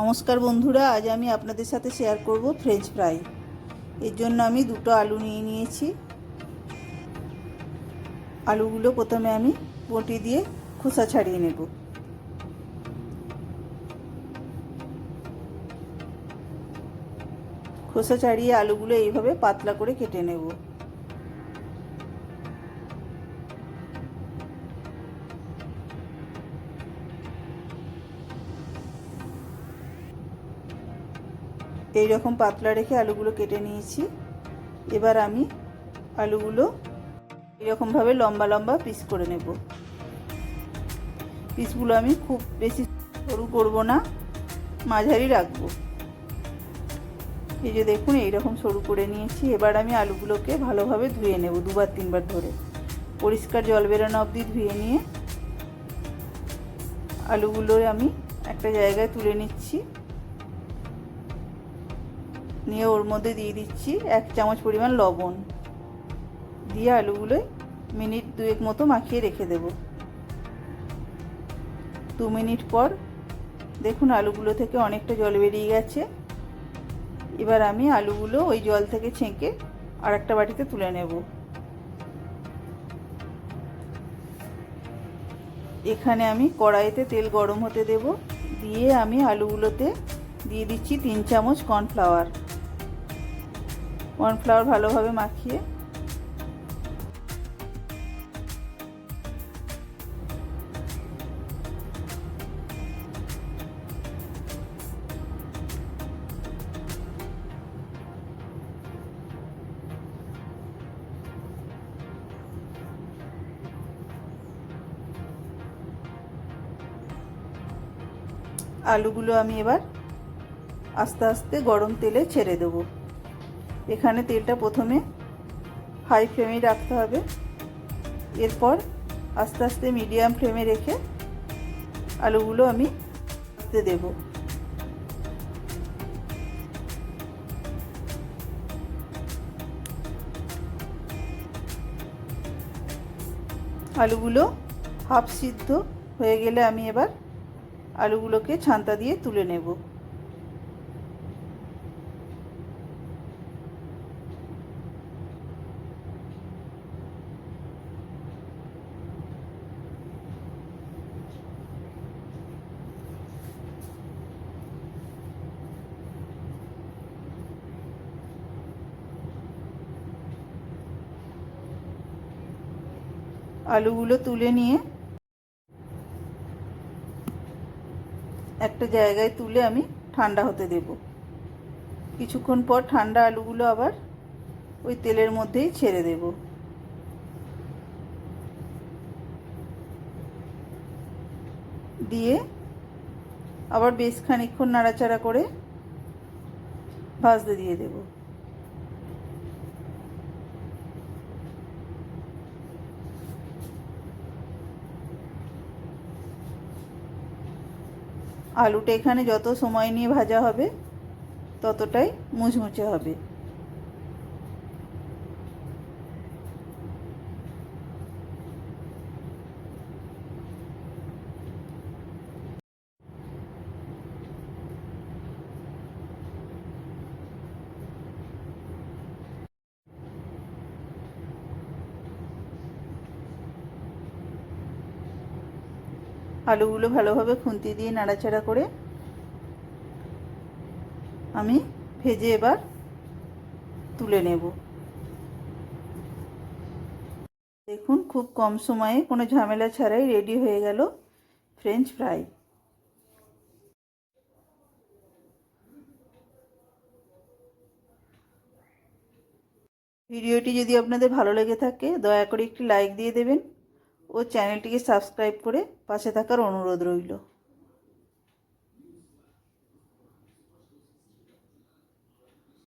নমস্কার বন্ধুরা, আজ আমি আপনাদের সাথে শেয়ার করব ফ্রেঞ্চ ফ্রাই এর জন্য আমি দুটো আলু নিয়ে নিয়েছি। আলুগুলো প্রথমে আমি বটি দিয়ে খোসা ছাড়িয়ে নেব। খোসা ছাড়িয়ে আলুগুলো এইভাবে পাতলা করে কেটে নেব। এই রকম পাতলা রেখে আলুগুলো কেটে নিয়েছি। এবার আমি আলুগুলো এরকমভাবে লম্বা লম্বা পিস করে নেব। পিসগুলো আমি খুব বেশি সরু করব না, মাঝারি রাখব। এই যে দেখুন, এইরকম সরু করে নিয়েছি। এবার আমি আলুগুলোকে ভালোভাবে ধুয়ে নেব দুবার তিনবার ধরে। পরিষ্কার জল বেরোনো অবধি ধুয়ে নিয়ে আলুগুলো আমি একটা জায়গায় তুলে নিচ্ছি। নিয়ে ওর মধ্যে দিয়ে দিচ্ছি এক চামচ পরিমাণ লবণ। দিয়ে আলুগুলোই মিনিট দুয়েক মতো মাখিয়ে রেখে দেব। দু মিনিট পর দেখুন আলুগুলো থেকে অনেকটা জল বেরিয়ে গেছে। এবার আমি আলুগুলো ওই জল থেকে ছেঁকে আর একটা বাটিতে তুলে নেব। এখানে আমি কড়াইতে তেল গরম হতে দেব। দিয়ে আমি আলুগুলোতে দিয়ে দিচ্ছি তিন চামচ কর্নফ্লাওয়ার। কর্নফ্লাওয়ার ভালোভাবে মাখিয়ে। আলুগুলো আমি এবার আস্তে আস্তে গরম তেলে ছেড়ে দেব। এখানে তেলটা প্রথমে হাই ফ্লেমে রাখতে হবে। এরপর আস্তে আস্তে মিডিয়াম ফ্লেমে রেখে আলুগুলো আমি ভাজতে দেব। আলুগুলো হাফ সিদ্ধ হয়ে গেলে আমি এবার আলুগুলোকে ছান্তা দিয়ে তুলে নেব। আলুগুলো তুলে নিয়ে একটা জায়গায় তুলে আমি ঠান্ডা হতে দেব। কিছুক্ষণ পর ঠান্ডা আলুগুলো আবার ওই তেলের মধ্যেই ছেড়ে দেব। দিয়ে আবার বেশ খানিক্ষণ নাড়াচাড়া করে ভাজতে দিয়ে দেবো। আলুটা এখানে যত সময় নিয়ে ভাজা হবে ততটাই মুচমুচে হবে। আলুগুলো ভালোভাবে খুন্তি দিয়ে নাড়াচাড়া করে আমি ভেজে এবার তুলে নেব। দেখুন, খুব কম সময়ে কোনো ঝামেলা ছাড়াই রেডি হয়ে গেল ফ্রেঞ্চ ফ্রাই। ভিডিওটি যদি আপনাদের ভালো লেগে থাকে, দয়া করে একটি লাইক দিয়ে দেবেন। ও চ্যানেলটিকে সাবস্ক্রাইব করে পাশে থাকার অনুরোধ রইল।